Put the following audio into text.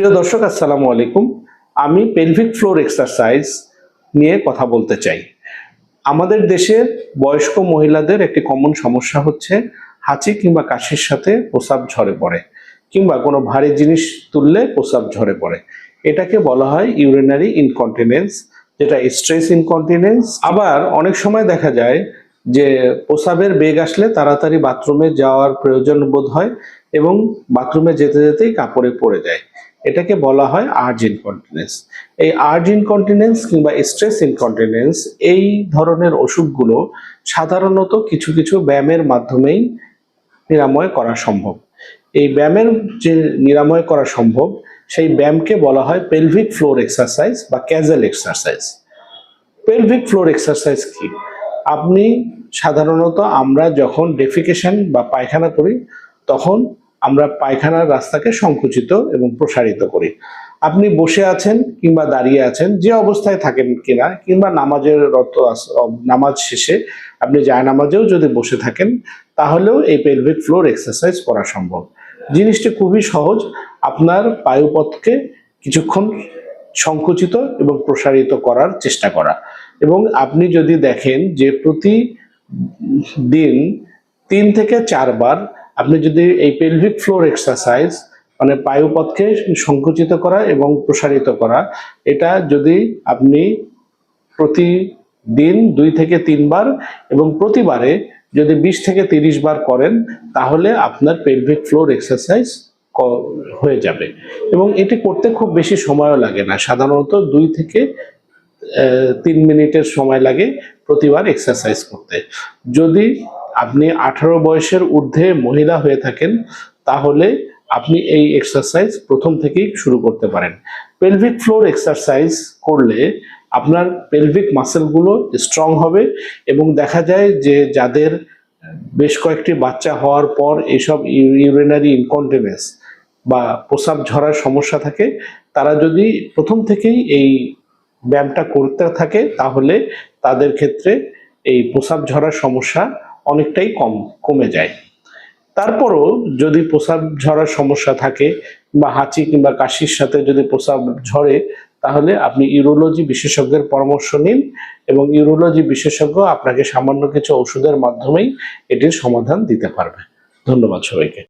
প্রিয় দর্শক, আসসালামু আলাইকুম। আমি পেলভিক ফ্লোর এক্সারসাইজ নিয়ে কথা বলতে চাই। আমাদের দেশের বয়স্ক মহিলাদের একটি কমন সমস্যা হচ্ছে হাঁচি কিংবা কাশির সাথে প্রসাব ঝরে পড়ে, কিংবা কোনো ভারী জিনিস তুললে প্রসাব ঝরে পড়ে। এটাকে বলা হয় ইউরিনারি ইনকন্টিনেন্স যেটা স্ট্রেস ইনকন্টিনেন্স আবার অনেক সময় দেখা যায় যে প্রসাবের বেগ আসলে তাড়াতাড়ি বাথরুমে যাওয়ার প্রয়োজন বোধ হয় এবং বাথরুমে যেতে যেতেই কাপড়ে পড়ে যায়। এটাকে বলা হয় আর্জ ইনকন্টিনেন্স এই আর্জ ইনকন্টিনেন্স কিংবা স্ট্রেস ইনকন্টিনেন্স এই ধরনের অসুখগুলো সাধারণত কিছু কিছু ব্যায়ামের মাধ্যমেই নিরাময় করা সম্ভব। এই ব্যায়ামের যে নিরাময় করা সম্ভব, সেই ব্যায়ামকে বলা হয় পেলভিক ফ্লোর এক্সারসাইজ বা Kegel exercise pelvic floor exercise কি? আপনি সাধারণত আমরা যখন ডেফিকেশন বা পায়খানা করি, তখন আমরা পায়খানার রাস্তাকে সংকুচিত এবং প্রসারিত করি। আপনি বসে আছেন কিংবা দাঁড়িয়ে আছেন, যে অবস্থায় থাকেন কিনা, কিংবা নামাজের রত নামাজ শেষে আপনি যায় নামাজেও যদি বসে থাকেন, তাহলেও এই পেলভিক ফ্লোর এক্সারসাইজ করা সম্ভব। জিনিসটি খুবই সহজ, আপনার পায়ুপথকে কিছুক্ষণ সংকুচিত এবং প্রসারিত করার চেষ্টা করা। এবং আপনি যদি দেখেন যে প্রতি দিন তিন থেকে চারবার আপনি যদি এই পেলভিক ফ্লোর এক্সারসাইজ মানে পায়ুপথকে সংকুচিত করা এবং প্রসারিত করা, এটা যদি আপনি প্রতিদিন দুই থেকে তিনবার এবং প্রতিবারে যদি বিশ থেকে তিরিশ বার করেন, তাহলে আপনার পেলভিক ফ্লোর এক্সারসাইজ হয়ে যাবে। এবং এটি করতে খুব বেশি সময়ও লাগে না। সাধারণত দুই থেকে তিন মিনিটের সময় লাগে প্রতিবার এক্সারসাইজ করতে। যদি আপনি আঠারো বয়সের ঊর্ধ্বে মহিলা হয়ে থাকেন, তাহলে আপনি এই এক্সারসাইজ প্রথম থেকেই শুরু করতে পারেন। পেলভিক ফ্লোর এক্সারসাইজ করলে আপনার পেলভিক মাসেলগুলো স্ট্রং হবে এবং দেখা যায় যে যাদের বেশ কয়েকটি বাচ্চা হওয়ার পর এইসব ইউরিনারি ইনকন্টিনেন্স বা প্রসাব ঝরার সমস্যা থাকে, তারা যদি প্রথম থেকেই এই ব্যায়ামটা করতে থাকে, তাহলে তাদের ক্ষেত্রে এই প্রসাব ঝরার সমস্যা অনেকটাই কম, কমে যায়। তারপরও যদি প্রসাব ঝরার সমস্যা থাকে বা হাঁচি কিংবা কাশির সাথে যদি প্রসাব ঝরে, তাহলে আপনি ইউরোলজি বিশেষজ্ঞের পরামর্শ নিন এবং ইউরোলজি বিশেষজ্ঞ আপনাকে সামান্য কিছু ওষুধের মাধ্যমেই এটির সমাধান দিতে পারবে। ধন্যবাদ সবাইকে।